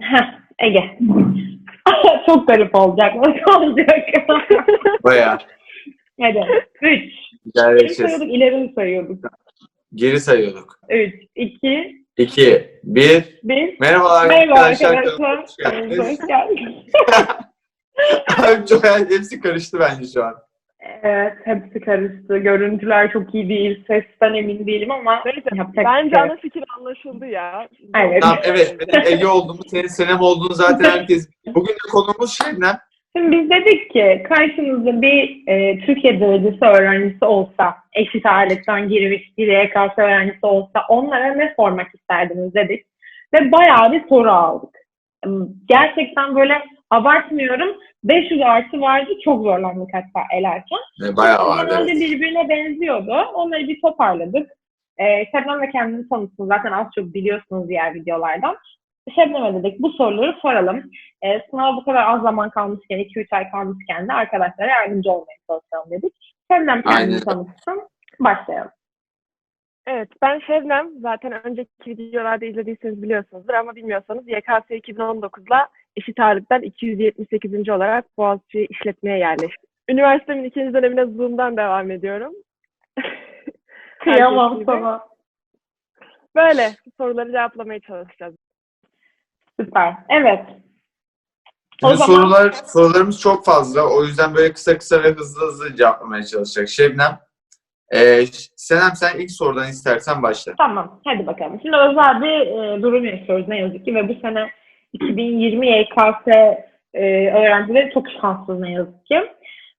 Heh, Ege. Çok garip olacak. Nasıl olacak? Bayağı. Hadi. Üç. Geri sayıyorduk, ileri mi sayıyorduk? Geri sayıyorduk. Üç, iki, 2, 1. bir. Merhabalar Merhaba arkadaşlar. arkadaşlar. Hoş geldiniz. Hoş geldiniz. Abi çok hepsi karıştı bence şu an. Evet, hepsi karıştı. Görüntüler çok iyi değil. Sesten emin değilim ama yapacak Bence şey yok. ana fikir anlaşıldı ya. Evet. Tamam evet benim Ege olduğumu, senin Senem olduğunu zaten herkes Bugün de konumuz Şebnem. Şimdi biz dedik ki karşımızda bir e, Türkiye derecesi öğrencisi olsa, eşit ağırlıktan girmiş bir YKS öğrencisi olsa onlara ne sormak isterdiniz dedik. Ve bayağı bir soru aldık. Gerçekten böyle abartmıyorum 500 artı vardı çok zorlandık hatta elerken. Ne bayağı vardı. Genelde evet. birbirine benziyordu. Onları bir toparladık. Ee, Şebnem de kendini tanıtsın. Zaten az çok biliyorsunuz diğer videolardan. Şebnem'e dedik bu soruları soralım. Ee, sınava bu kadar az zaman kalmışken, 2-3 ay kalmışken de arkadaşlara yardımcı olmaya çalışalım dedik. Şebnem kendini tanıtsın. Başlayalım. Evet, ben Şebnem. Zaten önceki videolarda izlediyseniz biliyorsunuzdur ama bilmiyorsanız YKS 2019'la eşit ağırlıktan 278. olarak Boğaziçi işletmeye yerleştim. Üniversitemin ikinci dönemine Zoom'dan devam ediyorum. Kıyamam sana. Böyle soruları cevaplamaya çalışacağız. Süper. Evet. O Şimdi zaman- sorular, sorularımız çok fazla. O yüzden böyle kısa kısa ve hızlı hızlı cevaplamaya çalışacak. Şebnem, e, Senem sen ilk sorudan istersen başla. Tamam, hadi bakalım. Şimdi özel bir e, durum yaşıyoruz ne yazık ki ve bu sene 2020 YKS e, öğrencileri çok şanssız ne yazık ki.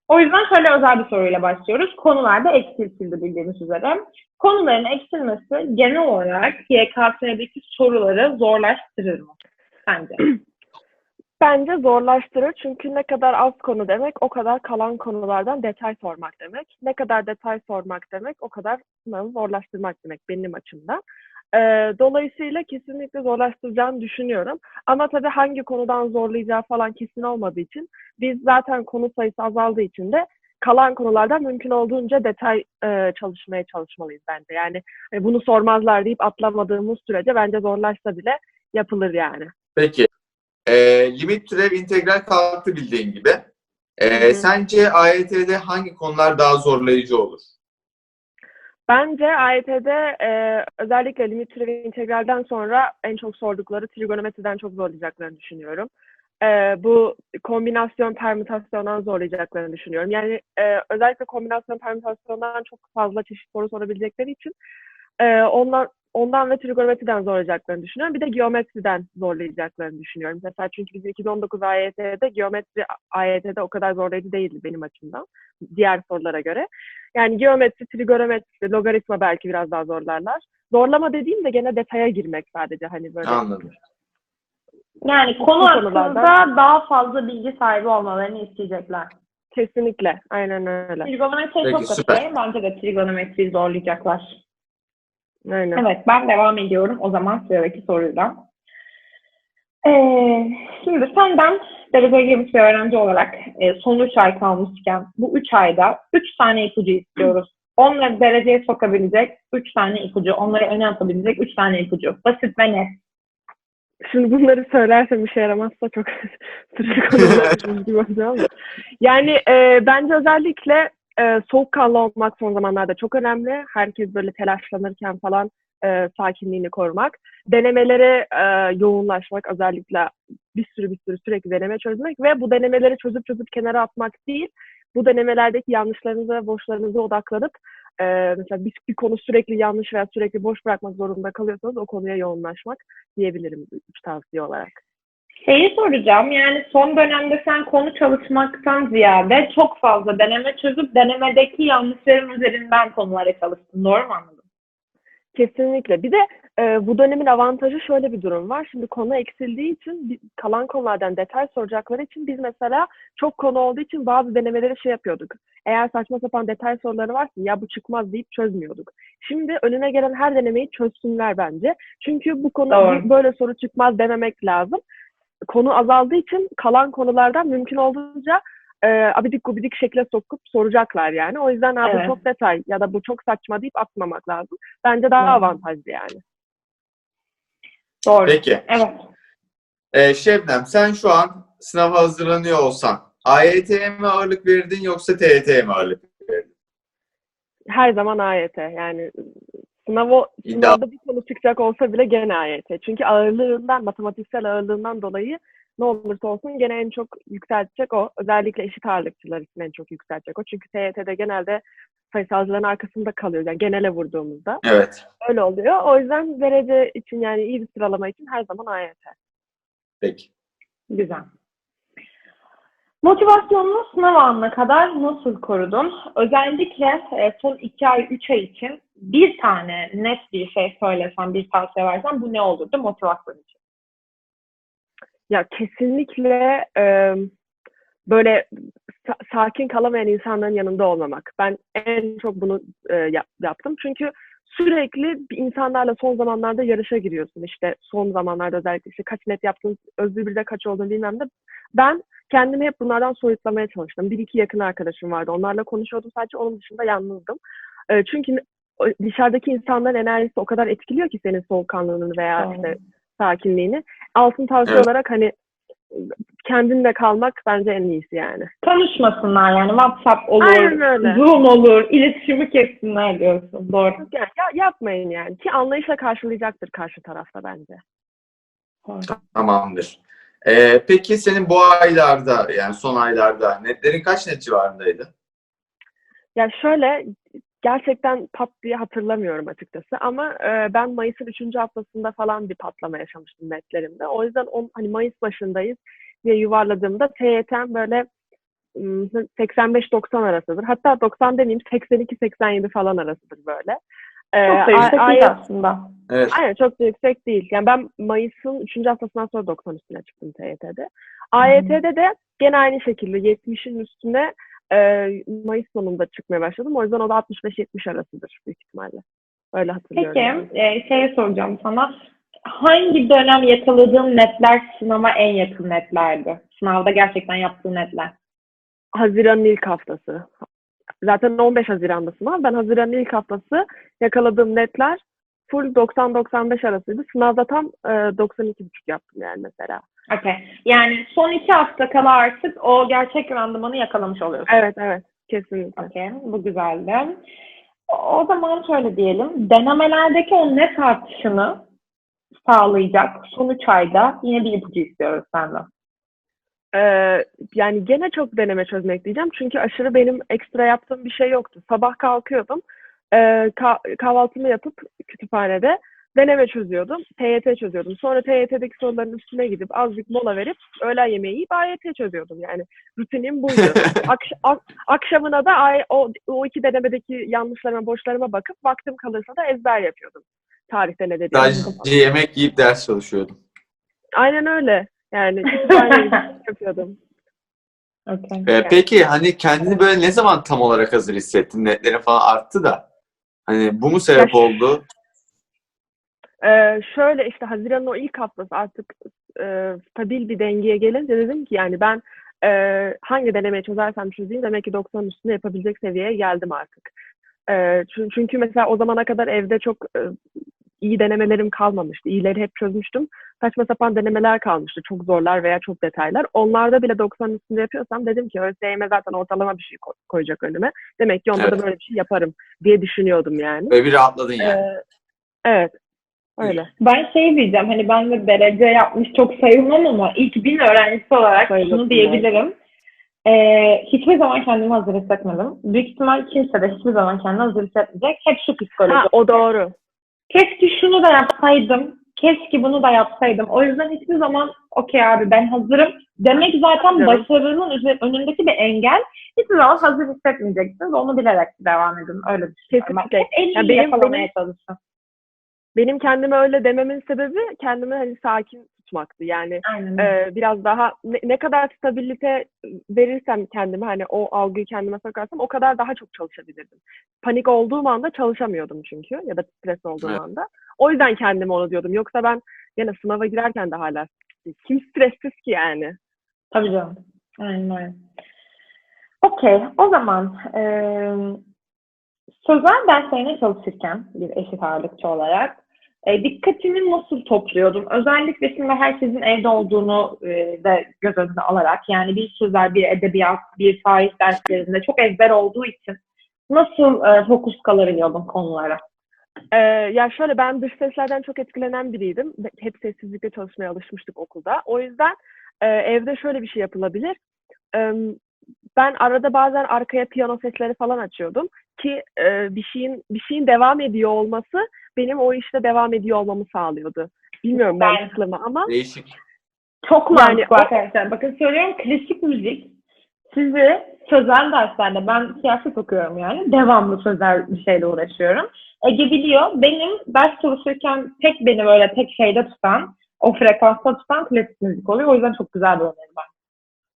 O yüzden şöyle özel bir soruyla başlıyoruz. Konularda eksiltildi bildiğiniz üzere. Konuların eksilmesi genel olarak YKS'deki soruları zorlaştırır mı? Sence? Bence zorlaştırır çünkü ne kadar az konu demek o kadar kalan konulardan detay sormak demek. Ne kadar detay sormak demek o kadar sınavı zorlaştırmak demek benim açımdan. Ee, dolayısıyla kesinlikle zorlaştıracağını düşünüyorum. Ama tabii hangi konudan zorlayacağı falan kesin olmadığı için biz zaten konu sayısı azaldığı için de kalan konulardan mümkün olduğunca detay e, çalışmaya çalışmalıyız bence. Yani e, bunu sormazlar deyip atlamadığımız sürece bence zorlaşsa bile yapılır yani. Peki, e, limit türev integral kalktı bildiğin gibi. E, Hı hı. sence AYT'de hangi konular daha zorlayıcı olur? Bence AYT'de e, özellikle limit türevi integralden sonra en çok sordukları trigonometriden çok zorlayacaklarını düşünüyorum. E, bu kombinasyon permütasyondan zorlayacaklarını düşünüyorum. Yani e, özellikle kombinasyon permütasyondan çok fazla çeşit soru sorabilecekleri için e, ondan ondan ve trigonometriden zorlayacaklarını düşünüyorum. Bir de geometriden zorlayacaklarını düşünüyorum. Mesela çünkü bizim 2019 AYT'de geometri AYT'de o kadar zorlayıcı değildi benim açımdan. Diğer sorulara göre. Yani geometri, trigonometri, logaritma belki biraz daha zorlarlar. Zorlama dediğim de gene detaya girmek sadece hani böyle. Anladım. Yani konu hakkında daha fazla bilgi sahibi olmalarını isteyecekler. Kesinlikle. Aynen öyle. Trigonometri Peki, çok süper. katılıyorum. Bence de trigonometriyi zorlayacaklar. Aynen. Evet, ben devam ediyorum o zaman sıradaki soruyla. Ee, şimdi senden dereceye girmiş bir öğrenci olarak e, son 3 ay kalmışken bu 3 ayda 3 tane ipucu istiyoruz. Onları dereceye sokabilecek 3 tane ipucu, onları öne atabilecek 3 tane ipucu. Basit ve net. Şimdi bunları söylersem işe yaramazsa çok olacak ama. Yani e, bence özellikle e, soğukkanlı olmak son zamanlarda çok önemli. Herkes böyle telaşlanırken falan e, sakinliğini korumak. Denemelere e, yoğunlaşmak özellikle bir sürü bir sürü sürekli deneme çözmek ve bu denemeleri çözüp çözüp kenara atmak değil, bu denemelerdeki yanlışlarınıza boşlarınıza odaklanıp e, mesela bir, bir konu sürekli yanlış veya sürekli boş bırakmak zorunda kalıyorsanız o konuya yoğunlaşmak diyebilirim üç tavsiye olarak. Şeyi soracağım yani son dönemde sen konu çalışmaktan ziyade çok fazla deneme çözüp denemedeki yanlışların üzerinden konulara çalıştın. Doğru mu anladım? Kesinlikle. Bir de e, bu dönemin avantajı şöyle bir durum var. Şimdi konu eksildiği için kalan konulardan detay soracakları için biz mesela çok konu olduğu için bazı denemeleri şey yapıyorduk. Eğer saçma sapan detay soruları varsa ya bu çıkmaz deyip çözmüyorduk. Şimdi önüne gelen her denemeyi çözsünler bence. Çünkü bu konu Doğru. böyle soru çıkmaz dememek lazım. Konu azaldığı için kalan konulardan mümkün olduğunca e, abidik gubidik şekle sokup soracaklar yani. O yüzden "Aa, bu Evet. çok detay ya da bu çok saçma deyip atmamak lazım. Bence daha Hı. avantajlı yani. Doğru. Peki. Evet. Ee, Şebnem sen şu an sınava hazırlanıyor olsan AYT'ye mi ağırlık verirdin yoksa TYT'ye mi ağırlık verirdin? Her zaman AYT. Yani sınavı, İddia- sınavda bir konu çıkacak olsa bile gene AYT. Çünkü ağırlığından, matematiksel ağırlığından dolayı ne olursa olsun gene en çok yükseltecek o. Özellikle eşit ağırlıkçılar için en çok yükseltecek o. Çünkü TYT'de genelde sayısalcıların arkasında kalıyor. Yani genele vurduğumuzda. Evet. Öyle oluyor. O yüzden derece için yani iyi bir sıralama için her zaman AYT. Peki. Güzel. Motivasyonunu sınav anına kadar nasıl korudun? Özellikle e, son iki ay, üç ay için bir tane net bir şey söylesen, bir tavsiye versen bu ne olurdu motivasyon için? Ya kesinlikle e, böyle sa- sakin kalamayan insanların yanında olmamak. Ben en çok bunu e, yap- yaptım. Çünkü sürekli insanlarla son zamanlarda yarışa giriyorsun. İşte son zamanlarda özellikle işte kaç net yaptın, özlü bir de kaç olduğunu bilmem de. Ben kendimi hep bunlardan soyutlamaya çalıştım. Bir iki yakın arkadaşım vardı. Onlarla konuşuyordum sadece. Onun dışında yalnızdım. E, çünkü dışarıdaki insanların enerjisi o kadar etkiliyor ki senin soğukkanlılığını veya Doğru. işte sakinliğini. Altın tavsiye Evet. olarak hani kendinle kalmak bence en iyisi yani. Tanışmasınlar yani WhatsApp olur, Aynen. Zoom olur, iletişimi kessinler diyorsun. Doğru. Yani ya- yapmayın yani ki anlayışla karşılayacaktır karşı tarafta bence. Tamamdır. Ee, peki senin bu aylarda yani son aylarda netlerin kaç net civarındaydı? Ya şöyle gerçekten pat diye hatırlamıyorum açıkçası ama e, ben Mayıs'ın 3. haftasında falan bir patlama yaşamıştım netlerimde. O yüzden on, hani Mayıs başındayız diye yuvarladığımda TYT'm böyle ım, 85-90 arasıdır. Hatta 90 demeyeyim 82-87 falan arasıdır böyle. Ee, Çok da yüksek ay- değil aslında. Evet. Aynen çok da yüksek değil. Yani ben Mayıs'ın 3. haftasından sonra 90 üstüne çıktım TYT'de. AYT'de de gene aynı şekilde 70'in üstüne e, Mayıs sonunda çıkmaya başladım. O yüzden o da 65-70 arasıdır büyük ihtimalle. Öyle hatırlıyorum. Peki, yani. e, şeye soracağım sana. Hangi dönem yakaladığın netler sınava en yakın netlerdi? Sınavda gerçekten yaptığın netler. Haziran'ın ilk haftası. Zaten 15 Haziran'da sınav. Ben Haziran'ın ilk haftası yakaladığım netler full 90-95 arasıydı. Sınavda tam e, 92,5 yaptım yani mesela. Okey. Yani son iki hafta kala artık o gerçek randımanı yakalamış oluyorsun. Evet evet kesinlikle. Okey. Bu güzeldi. O zaman şöyle diyelim. Denemelerdeki o net artışını sağlayacak son üç ayda yine bir ipucu istiyoruz senden. Ee, yani gene çok deneme çözmek diyeceğim. Çünkü aşırı benim ekstra yaptığım bir şey yoktu. Sabah kalkıyordum. ee, ka- kahvaltımı yapıp kütüphanede deneme çözüyordum. TYT çözüyordum. Sonra TYT'deki soruların üstüne gidip azıcık mola verip öğlen yemeği yiyip AYT çözüyordum. Yani rutinim buydu. Akş- ak- akşamına da ay- o, o iki denemedeki yanlışlarıma, boşlarıma bakıp vaktim kalırsa da ezber yapıyordum. Tarihte ne dediğimi. Sadece yemek yiyip ders çalışıyordum. Aynen öyle. Yani yapıyordum. Okey. Ee, peki hani kendini böyle ne zaman tam olarak hazır hissettin? Netlerin falan arttı da. Hani bu mu sebep oldu? Ee, şöyle işte Haziran'ın o ilk haftası artık e, stabil bir dengeye gelince dedim ki yani ben e, hangi denemeyi çözersem çözeyim demek ki 90 üstünde yapabilecek seviyeye geldim artık. E, çünkü, mesela o zamana kadar evde çok e, iyi denemelerim kalmamıştı. İyileri hep çözmüştüm. Saçma sapan denemeler kalmıştı. Çok zorlar veya çok detaylar. Onlarda bile 90 üstünde yapıyorsam dedim ki ÖSYM zaten ortalama bir şey ko- koyacak önüme. Demek ki onda Evet. da böyle bir şey yaparım diye düşünüyordum yani. Böyle bir rahatladın yani. Ee, evet. Öyle. Ben şey diyeceğim hani ben de derece yapmış çok sayılmam ama ilk bin öğrencisi olarak Sayılırsın, şunu diyebilirim. Ee, hiçbir zaman kendimi hazır hissetmedim. Büyük ihtimal kimse de hiçbir zaman kendini hazır hissetmeyecek. Hep şu psikoloji. Ha, o doğru. Keşke şunu da yapsaydım. Keşke bunu da yapsaydım. O yüzden hiçbir zaman okey abi ben hazırım demek zaten Evet. başarının önündeki bir engel. Hiçbir zaman hazır hissetmeyeceksiniz. Onu bilerek devam edin. Öyle düşünüyorum. Ben Kesinlikle. hep en iyi Ya benim- yakalamaya benim- çalışın. Benim kendime öyle dememin sebebi kendimi hani sakin tutmaktı. Yani Aynen. e, biraz daha ne, ne kadar stabilite verirsem kendime hani o algıyı kendime sokarsam o kadar daha çok çalışabilirdim. Panik olduğum anda çalışamıyordum çünkü ya da stres olduğum Evet. anda. O yüzden kendime onu diyordum. Yoksa ben yine sınava girerken de hala kim stressiz ki yani. Tabii canım. Aynen öyle. Okey. O zaman eee sözel derslerine çalışırken bir eşit ağırlıkçı olarak e, dikkatini nasıl topluyordun? Özellikle şimdi herkesin evde olduğunu e, da göz önüne alarak yani bir sözel, bir edebiyat, bir tarih derslerinde çok ezber olduğu için nasıl e, fokus kalabiliyordun konulara? Ee, ya şöyle ben dış seslerden çok etkilenen biriydim. Hep sessizlikle çalışmaya alışmıştık okulda. O yüzden e, evde şöyle bir şey yapılabilir. E, ben arada bazen arkaya piyano sesleri falan açıyordum ki e, bir şeyin bir şeyin devam ediyor olması benim o işte devam ediyor olmamı sağlıyordu. Bilmiyorum Ben- mantıklı mı ama Değişik. Çok Yani mantıklı arkadaşlar. Bakın söylüyorum klasik müzik sizi sözel derslerde ben siyaset okuyorum yani devamlı sözel bir şeyle uğraşıyorum. Ege biliyor. Benim ders çalışırken tek beni böyle tek şeyde tutan o frekansta tutan klasik müzik oluyor. O yüzden çok güzel bir öneri ben.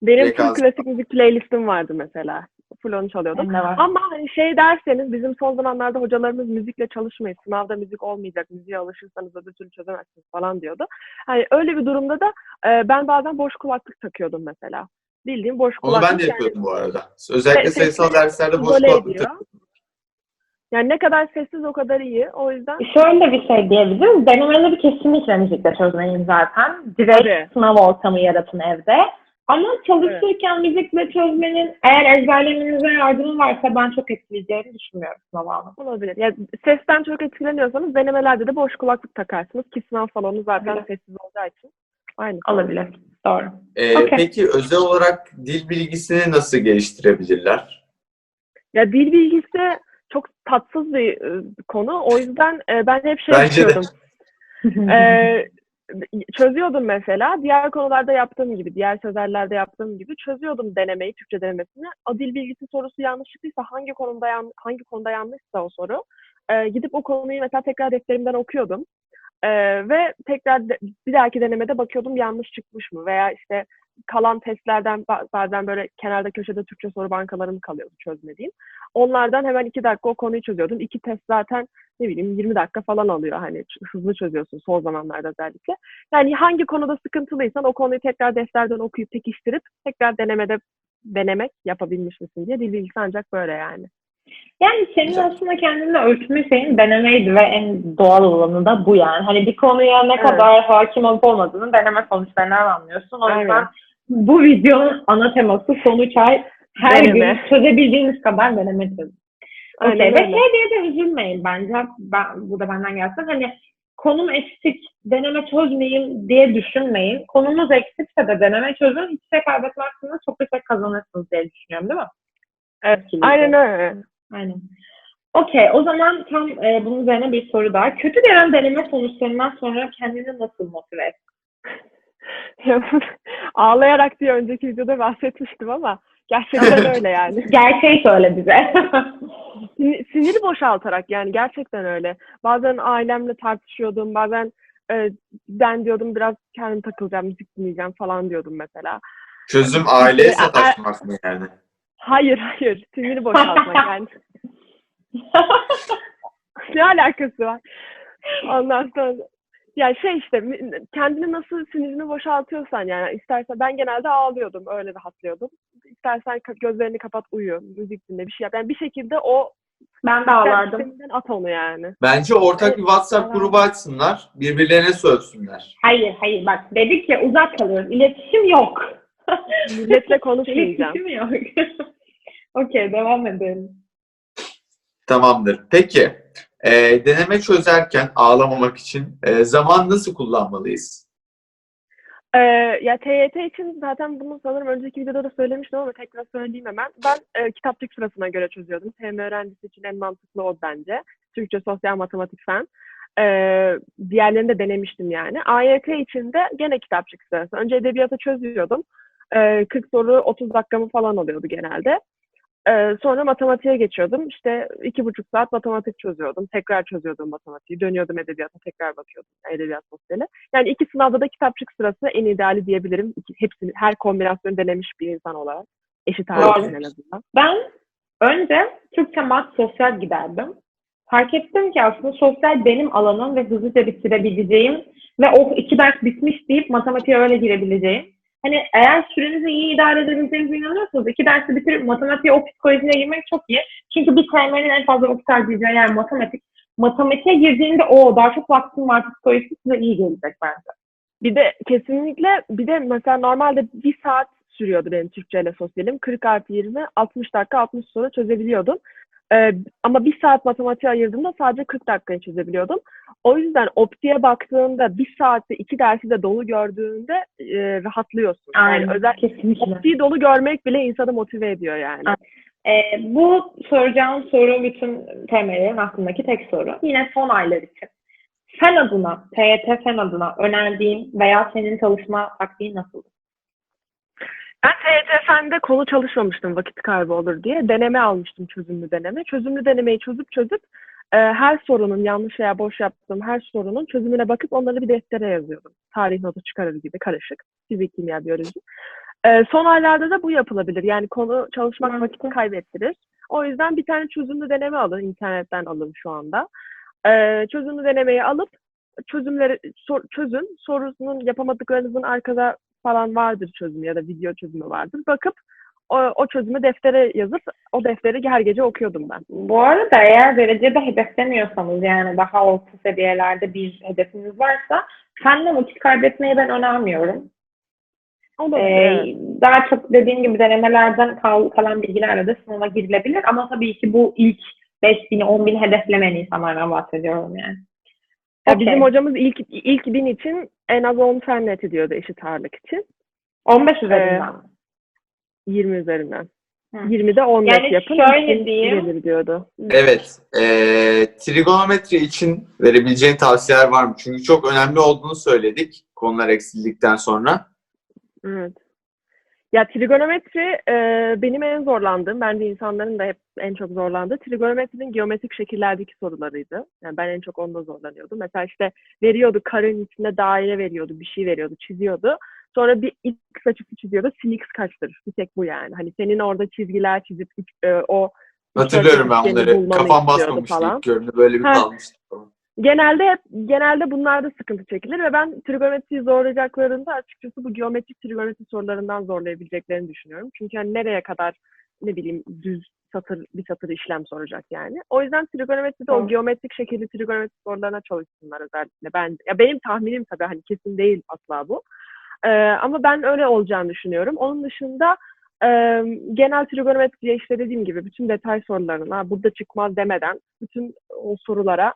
Benim full ağzına- klasik müzik playlistim vardı mesela. Full onu çalıyordum. Ama hani şey derseniz bizim son zamanlarda hocalarımız müzikle çalışmayın. Sınavda müzik olmayacak. Müziğe alışırsanız öbür türlü çözemezsiniz falan diyordu. Hani öyle bir durumda da e, ben bazen boş kulaklık takıyordum mesela. Bildiğim boş Onu kulaklık. ben de yani- yapıyordum bu arada. Özellikle sayısal derslerde boş kulaklık ediyor. takıyordum. Yani ne kadar sessiz o kadar iyi. O yüzden Şöyle bir şey diyebiliriz. Denemeleri kesinlikle müzikle çözmeyin zaten. Direkt Tabii. sınav ortamı yaratın evde. Ama çalışırken müzikle çözmenin eğer ezberlemenize yardımı varsa ben çok etkileyeceğini düşünmüyorum sınav anı. olabilir. Yani sesten çok etkileniyorsanız denemelerde de boş kulaklık takarsınız ki sınav salonu zaten Evet. sessiz olacağı için. Aynı. Olabilir. Doğru. Ee, Okey. Peki özel olarak dil bilgisini nasıl geliştirebilirler? Ya dil bilgisi çok tatsız bir e, konu. O yüzden e, ben hep şey Bence de. yapıyordum. Çözüyordum mesela. Diğer konularda yaptığım gibi, diğer sözellerde yaptığım gibi çözüyordum denemeyi, Türkçe denemesini. O dil bilgisi sorusu yanlışlıklıysa hangi konuda yan, hangi konuda yanlışsa o soru, e, gidip o konuyu mesela tekrar defterimden okuyordum. E, ve tekrar de- bir dahaki denemede bakıyordum yanlış çıkmış mı veya işte kalan testlerden ba- bazen böyle kenarda köşede Türkçe soru bankalarım kalıyordu çözmediğim. Onlardan hemen iki dakika o konuyu çözüyordum. İki test zaten ne bileyim 20 dakika falan alıyor hani hızlı çözüyorsun son zamanlarda özellikle. Yani hangi konuda sıkıntılıysan o konuyu tekrar defterden okuyup pekiştirip tekrar denemede denemek yapabilmiş misin diye dil bilgisi ancak böyle yani. Yani senin Güzel. aslında kendini ölçme şeyin denemeydi ve en doğal olanı da bu yani. Hani bir konuya ne Evet. kadar hakim olup olmadığını deneme sonuçlarından anlıyorsun. O yüzden bu videonun ana teması sonuç ay her Deneme. gün çözebildiğiniz kadar deneme çözün. Aynen Okey. Ve öyle. şey diye de üzülmeyin bence. Ben, bu da benden gelsin. Hani konum eksik, deneme çözmeyeyim diye düşünmeyin. Konumuz eksikse de deneme çözün. Hiç şey kaybetmezsiniz. Çok bir şey kazanırsınız diye düşünüyorum değil mi? Evet, aynen öyle. Aynen. Okey. O zaman tam e, bunun üzerine bir soru daha. Kötü gelen deneme sonuçlarından sonra kendini nasıl motive et? Ağlayarak diye önceki videoda bahsetmiştim ama gerçekten öyle yani. Gerçeği söyle bize. Sin- siniri boşaltarak yani gerçekten öyle. Bazen ailemle tartışıyordum, bazen e, ben diyordum biraz kendim takılacağım, müzik dinleyeceğim falan diyordum mesela. Çözüm aileye sataşmak mı yani? Hayır hayır, siniri boşaltmak yani. ne alakası var? Ondan sonra ya şey işte kendini nasıl sinirini boşaltıyorsan yani istersen ben genelde ağlıyordum öyle rahatlıyordum. İstersen gözlerini kapat uyu, müzik dinle bir şey yap. Yani bir şekilde o ben de ağlardım. at onu yani. Bence ortak bir WhatsApp grubu açsınlar. Birbirlerine sövsünler. Hayır hayır bak dedik ya uzak kalıyoruz. İletişim yok. Milletle konuşmayacağım. İletişim yok. Okey devam edelim. Tamamdır. Peki. E, deneme çözerken ağlamamak için e, zaman nasıl kullanmalıyız? Ee, ya TYT için zaten bunu sanırım önceki videoda da söylemiştim ama tekrar söyleyeyim hemen. Ben e, kitapçık sırasına göre çözüyordum. TM öğrencisi için en mantıklı o bence. Türkçe, sosyal, matematik fen. Ee, diğerlerini de denemiştim yani. AYT için de gene kitapçık sırası. Önce edebiyatı çözüyordum. Ee, 40 soru 30 dakikamı falan alıyordu genelde. Ee, sonra matematiğe geçiyordum. İşte iki buçuk saat matematik çözüyordum. Tekrar çözüyordum matematiği. Dönüyordum edebiyata tekrar bakıyordum. Edebiyat sosyali. Yani iki sınavda da kitapçık sırası en ideali diyebilirim. İki, hepsini, her kombinasyonu denemiş bir insan olarak. Eşit ağırlıklı en azından. Ben önce Türkçe mat sosyal giderdim. Fark ettim ki aslında sosyal benim alanım ve hızlıca bitirebileceğim ve o iki ders bitmiş deyip matematiğe öyle girebileceğim. Hani eğer sürenizi iyi idare edebileceğinize inanıyorsanız iki dersi bitirip matematiğe o psikolojiye girmek çok iyi. Çünkü bir TM'nin en fazla vakit harcayacağı yer matematik. matematiğe girdiğinde o daha çok vaktin var psikolojisi size iyi gelecek bence. Bir de kesinlikle bir de mesela normalde bir saat sürüyordu benim Türkçe ile sosyalim. 40 artı 20, 60 dakika 60 soru çözebiliyordum. Ee, ama bir saat matematiğe ayırdığımda sadece 40 dakikayı çözebiliyordum. O yüzden optiğe baktığında bir saatte iki dersi de dolu gördüğünde e, rahatlıyorsun. Yani özel kesinlikle. optiği dolu görmek bile insanı motive ediyor yani. Ee, bu soracağım soru bütün temellerin aklındaki tek soru. Yine son aylar için. Fen adına, TYT fen adına önerdiğin veya senin çalışma taktiğin nasıl? Ben TYT Fen'de konu çalışmamıştım vakit kaybı olur diye. Deneme almıştım çözümlü deneme. Çözümlü denemeyi çözüp çözüp e, her sorunun yanlış veya boş yaptığım her sorunun çözümüne bakıp onları bir deftere yazıyordum. Tarih notu çıkarır gibi karışık. Fizik, kimya, biyoloji. E, son aylarda da bu yapılabilir. Yani konu çalışmak vakit kaybettirir. O yüzden bir tane çözümlü deneme alın. internetten alın şu anda. E, çözümlü denemeyi alıp çözümleri sor- çözün. Sorusunun yapamadıklarınızın arkada falan vardır çözümü ya da video çözümü vardır. Bakıp o, o çözümü deftere yazıp o defteri her gece okuyordum ben. Bu arada eğer derecede hedeflemiyorsanız yani daha orta seviyelerde bir hedefiniz varsa fenle vakit kaybetmeyi ben önermiyorum. O da Ee, daha çok dediğim gibi denemelerden kal- kalan bilgilerle de sınava girilebilir ama tabii ki bu ilk 5000'i 10.000 hedeflemeyen insanlardan bahsediyorum yani. Ya Okey. bizim hocamız ilk ilk bin için en az 10 fen net ediyordu eşit ağırlık için. 15 üzerinden. 20 üzerinden. Hı. 20'de 10 net Yani yapın. şöyle diyeyim. diyordu. Evet. eee, trigonometri için verebileceğin tavsiyeler var mı? Çünkü çok önemli olduğunu söyledik konular eksildikten sonra. Evet. Ya trigonometri e, benim en zorlandığım, bence insanların da hep en çok zorlandığı trigonometrinin geometrik şekillerdeki sorularıydı. Yani ben en çok onda zorlanıyordum. Mesela işte veriyordu karenin içinde daire veriyordu, bir şey veriyordu, çiziyordu. Sonra bir x açısı çiziyordu. sin x kaçtır? Bir tek bu yani. Hani senin orada çizgiler çizip e, o Hatırlıyorum ben bunları. Kafam basmamıştı falan. ilk gördüğümde böyle bir Ha. kalmıştı. genelde hep genelde bunlarda sıkıntı çekilir ve ben trigonometriyi zorlayacaklarında açıkçası bu geometrik trigonometri sorularından zorlayabileceklerini düşünüyorum. Çünkü hani nereye kadar ne bileyim düz satır bir satır işlem soracak yani. O yüzden trigonometride Tamam. o geometrik şekilli trigonometri sorularına çalışsınlar özellikle. Ben ya benim tahminim tabii hani kesin değil asla bu. Ee, ama ben öyle olacağını düşünüyorum. Onun dışında e, genel trigonometriye işte dediğim gibi bütün detay sorularına burada çıkmaz demeden bütün o sorulara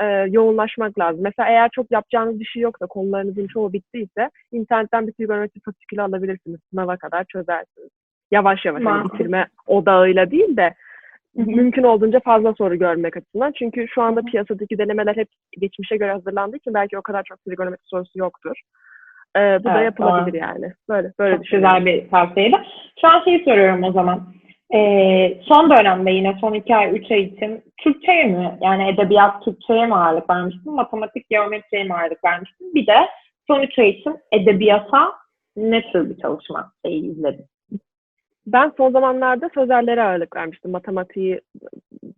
e, yoğunlaşmak lazım. Mesela eğer çok yapacağınız bir şey yoksa, konularınızın çoğu bittiyse internetten bir trigonometri fasikülü alabilirsiniz. Sınava kadar çözersiniz. Yavaş yavaş Mantıklı. bitirme odağıyla değil de mümkün olduğunca fazla soru görmek açısından. Çünkü şu anda piyasadaki denemeler hep geçmişe göre hazırlandığı için belki o kadar çok trigonometri sorusu yoktur. E, bu da Evet, yapılabilir doğru. yani. Böyle böyle Çok güzel bir tavsiyeydi. Şu an şeyi soruyorum o zaman. Ee, son dönemde yine son iki ay, üç ay için Türkçe'ye mi? Yani edebiyat Türkçe'ye mi ağırlık vermiştin? Matematik, geometriye mi ağırlık vermiştin? Bir de son üç ay için edebiyata ne tür bir çalışma şeyi izledin? Ben son zamanlarda sözellere ağırlık vermiştim. Matematiği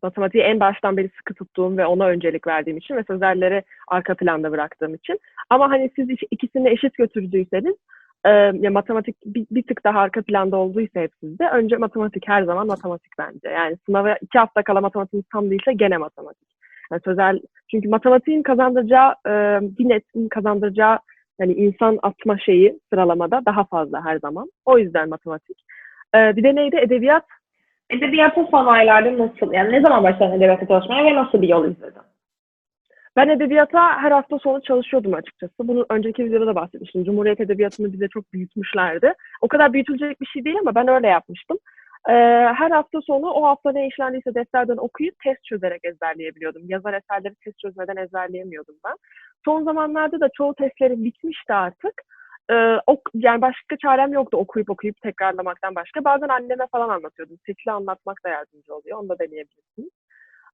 matematiği en baştan beri sıkı tuttuğum ve ona öncelik verdiğim için ve sözerleri arka planda bıraktığım için. Ama hani siz ikisini eşit götürdüyseniz e, ya matematik bir, bir tık daha arka planda olduysa hep sizde önce matematik her zaman matematik bence. Yani sınava iki hafta kala matematiğiniz tam değilse gene matematik. Yani sözel çünkü matematiğin kazandıracağı e, bir netin kazandıracağı yani insan atma şeyi sıralamada daha fazla her zaman. O yüzden matematik. Ee, bir de neydi? Edebiyat. Edebiyata son aylarda nasıl? Yani ne zaman başladın edebiyata çalışmaya ve nasıl bir yol izledin? Ben edebiyata her hafta sonu çalışıyordum açıkçası. Bunu önceki videoda da bahsetmiştim. Cumhuriyet Edebiyatı'nı bize çok büyütmüşlerdi. O kadar büyütülecek bir şey değil ama ben öyle yapmıştım. Ee, her hafta sonu o hafta ne işlendiyse defterden okuyup test çözerek ezberleyebiliyordum. Yazar eserleri test çözmeden ezberleyemiyordum ben. Son zamanlarda da çoğu testlerim bitmişti artık. Ee, ok, yani başka çarem yoktu okuyup okuyup tekrarlamaktan başka. Bazen anneme falan anlatıyordum. Sesli anlatmak da yardımcı oluyor. Onu da deneyebilirsiniz.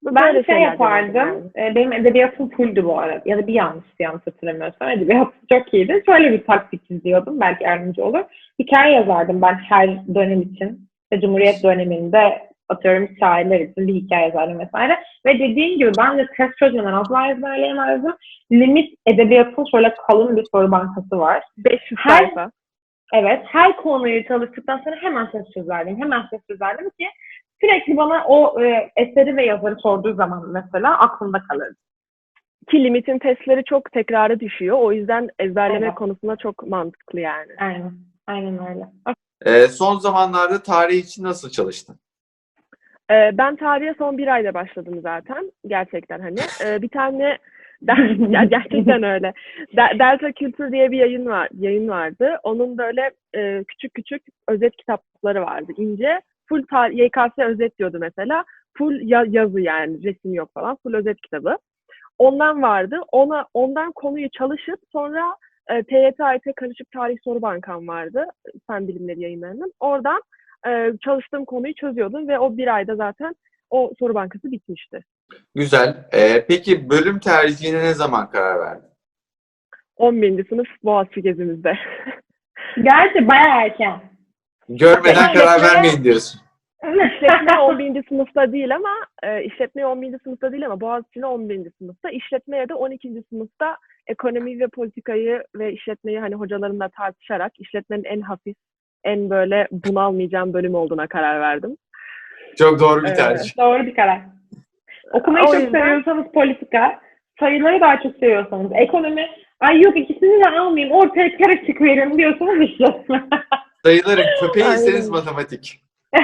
Ben Böyle şey şeyler yapardım. denedim e, Benim edebiyatım fulldü bu arada. Ya da bir yanlıştı yanlış hatırlamıyorsam. Edebiyat çok iyiydi. Şöyle bir taktik izliyordum. Belki yardımcı olur. Hikaye yazardım ben her dönem için. Cumhuriyet döneminde atıyorum şairler için bir hikaye yazardım vesaire. Ve dediğin gibi ben de test çözmeden asla ezberleyemezdim. Limit edebiyatın şöyle kalın bir soru bankası var. 500 Her- sayfa. Evet, her konuyu çalıştıktan sonra hemen test çözerdim. Hemen test çözerdim ki sürekli bana o e, eseri ve yazarı sorduğu zaman mesela aklımda kalır. Ki limitin testleri çok tekrara düşüyor. O yüzden ezberleme Evet. konusunda çok mantıklı yani. Aynen. Aynen öyle. Ee, son zamanlarda tarih için nasıl çalıştın? Ee, ben tarihe son bir ayda başladım zaten. Gerçekten hani. Ee, bir tane der- gerçekten öyle. De- Delta Kültür diye bir yayın var, yayın vardı. Onun böyle e, küçük küçük özet kitapları vardı. İnce. Full tar- YKS özet diyordu mesela. Full ya- yazı yani. Resim yok falan. Full özet kitabı. Ondan vardı. Ona ondan konuyu çalışıp sonra e, TYT AYT karışık tarih soru bankam vardı. Fen bilimleri yayınlarının. Oradan e, çalıştığım konuyu çözüyordum ve o bir ayda zaten o soru bankası bitmişti. Güzel. Ee, peki bölüm tercihine ne zaman karar verdin? 11. sınıf Boğaziçi gezimizde. Gerçi bayağı erken. Görmeden karar vermeyin diyorsun. İşletme 11. sınıfta değil ama e, işletme 11. sınıfta değil ama Boğaziçi'ne 11. sınıfta. İşletmeye de 12. sınıfta ekonomi ve politikayı ve işletmeyi hani hocalarımla tartışarak işletmenin en hafif, en böyle bunalmayacağım bölüm olduğuna karar verdim. Çok doğru bir Evet. tercih. Doğru bir karar. Okumayı O çok yüzden- seviyorsanız politika, sayıları daha çok seviyorsanız ekonomi, ay yok ikisini de almayayım ortaya karışık veririm diyorsanız işletme. Sayıların köpeğiyseniz matematik.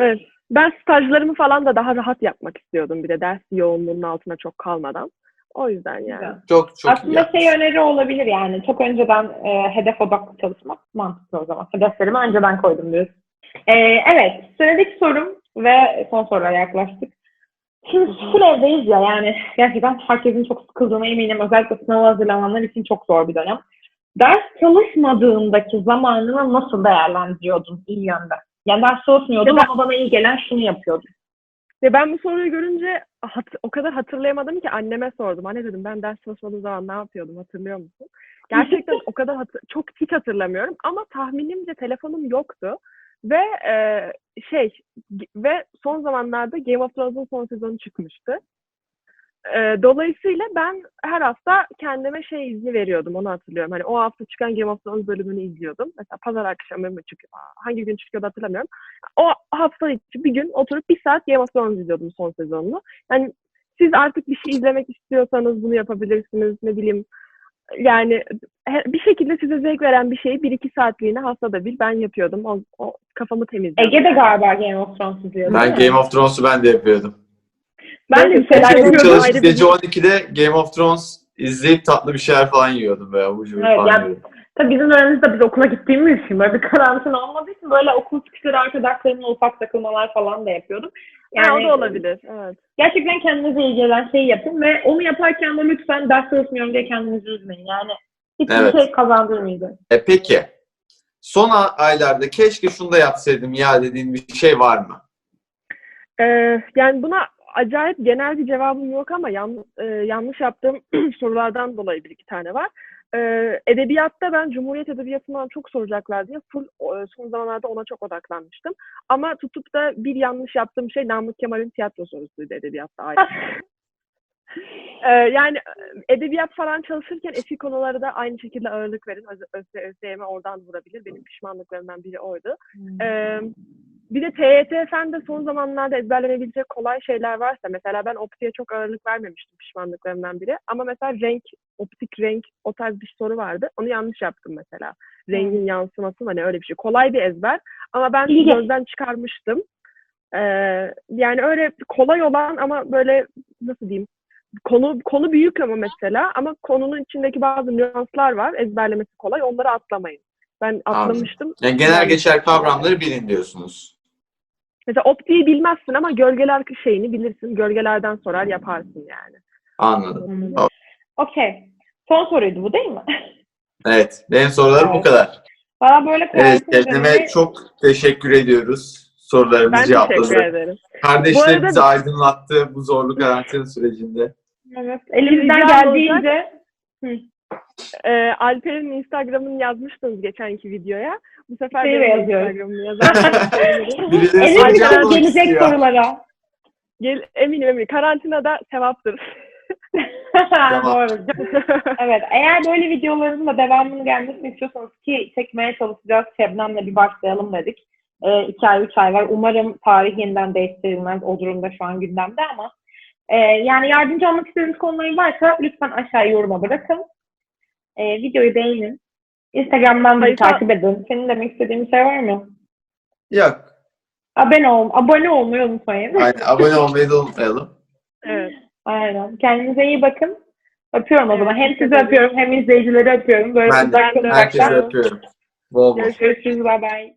Evet. Ben stajlarımı falan da daha rahat yapmak istiyordum bir de ders yoğunluğunun altına çok kalmadan. O yüzden yani. Çok çok iyi. Aslında yapmışsın. şey öneri olabilir yani. Çok önceden e, hedef odaklı çalışmak mantıklı o zaman. Hedeflerimi önceden koydum diyorsun. E, evet. Sıradaki sorum ve son soruya yaklaştık. Şimdi full evdeyiz ya yani gerçekten herkesin çok sıkıldığına eminim. Özellikle sınava hazırlananlar için çok zor bir dönem. Ders çalışmadığındaki zamanını nasıl değerlendiriyordun iyi yönde? Yani ders çalışmıyordum ama bana iyi gelen şunu yapıyordum. Ve ben bu soruyu görünce hat- o kadar hatırlayamadım ki anneme sordum. Anne dedim ben ders çalışmadığım zaman ne yapıyordum hatırlıyor musun? Gerçekten o kadar hatır- çok hiç hatırlamıyorum ama tahminimce telefonum yoktu. Ve e, şey ve son zamanlarda Game of Thrones'un son sezonu çıkmıştı. E, dolayısıyla ben her hafta kendime şey izni veriyordum onu hatırlıyorum. Hani o hafta çıkan Game of Thrones bölümünü izliyordum. Mesela pazar akşamı mı çıkıyor? Hangi gün çıkıyordu hatırlamıyorum o hafta içi bir gün oturup bir saat Game of Thrones izliyordum son sezonunu. Yani siz artık bir şey izlemek istiyorsanız bunu yapabilirsiniz. Ne bileyim yani bir şekilde size zevk veren bir şeyi bir iki saatliğine haftada bir ben yapıyordum. O, o kafamı temizliyordum. Ege de galiba Game of Thrones izliyordu. Ben? Game of Thrones'u ben de yapıyordum. Ben de bir şeyler Çalışıp ayrı gece 12'de Game of Thrones izleyip tatlı bir şeyler falan yiyordum abur cubur Evet, falan yani- yiyordum. Tabii bizim dönemimizde biz okula gittiğimiz için böyle bir karantina olmadığı için böyle okul çıkışları arkadaşlarımla ufak takılmalar falan da yapıyordum. Ha, o da olabilir. Evet. Gerçekten kendinize iyi gelen şeyi yapın ve onu yaparken de lütfen ders çalışmıyorum diye kendinizi üzmeyin. Yani hiçbir Evet. şey kazandırmayacak. E peki. Son aylarda keşke şunu da yapsaydım ya dediğin bir şey var mı? Ee, yani buna acayip genel bir cevabım yok ama yan, e, yanlış yaptığım sorulardan dolayı bir iki tane var. Ee, edebiyatta ben Cumhuriyet Edebiyatı'ndan çok soracaklar diye full e, son zamanlarda ona çok odaklanmıştım. Ama tutup da bir yanlış yaptığım şey Namık Kemal'in tiyatro sorusuydu edebiyatta ait. Ee, yani e, edebiyat falan çalışırken eski konulara da aynı şekilde ağırlık verin. Öz, öz, ÖSYM oradan vurabilir. Benim pişmanlıklarımdan biri oydu. Ee, bir de TYT fen de son zamanlarda ezberlenebilecek kolay şeyler varsa mesela ben optiğe çok ağırlık vermemiştim pişmanlıklarımdan biri ama mesela renk, optik renk o tarz bir soru vardı. Onu yanlış yaptım mesela. Rengin yansıması mı ne öyle bir şey. Kolay bir ezber ama ben İlginç. gözden çıkarmıştım. Ee, yani öyle kolay olan ama böyle nasıl diyeyim konu konu büyük ama mesela ama konunun içindeki bazı nüanslar var ezberlemesi kolay onları atlamayın. Ben atlamıştım. Yani genel geçer kavramları bilin diyorsunuz. Mesela optiği bilmezsin ama gölgeler şeyini bilirsin. Gölgelerden sorar yaparsın yani. Anladım. Hmm. Okey. Son soruydu bu değil mi? Evet. Benim sorularım bu Evet. kadar. Bana böyle Evet. kolay Şebnem'e çok teşekkür ediyoruz. Sorularımızı Ben teşekkür cevapladı. ederim. Kardeşlerimizi Bu arada- aydınlattı bu zorlu karantina sürecinde. Evet. Elimizden geldiğince Ee, Alper'in Instagram'ını yazmıştınız geçenki videoya. Bu sefer Şeyi benim. Instagram'ımı yazarsanız cevaplamak gelecek sorulara. Gel, eminim eminim. Karantinada sevaptır. Evet, eğer böyle videoların da devamını gelmesini istiyorsanız ki çekmeye çalışacağız. Şebnem'le bir başlayalım dedik. e, iki ay, üç ay var. Umarım tarih yeniden değiştirilmez. O durumda şu an gündemde ama e, yani yardımcı olmak istediğiniz konular varsa lütfen aşağıya yoruma bırakın. E, videoyu beğenin. Instagram'dan bizi Sayfa- takip edin. Senin demek istediğin bir şey var mı? Yok. Abone, ol, abone olmayı unutmayın. Aynen. Abone olmayı da unutmayalım. Evet. Aynen. Kendinize iyi bakın. Öpüyorum o zaman. Hem sizi öpüyorum hem izleyicileri öpüyorum. Böyle Ben de uzaktan öpüyorum. Bol bol. Görüşürüz. Bye bye.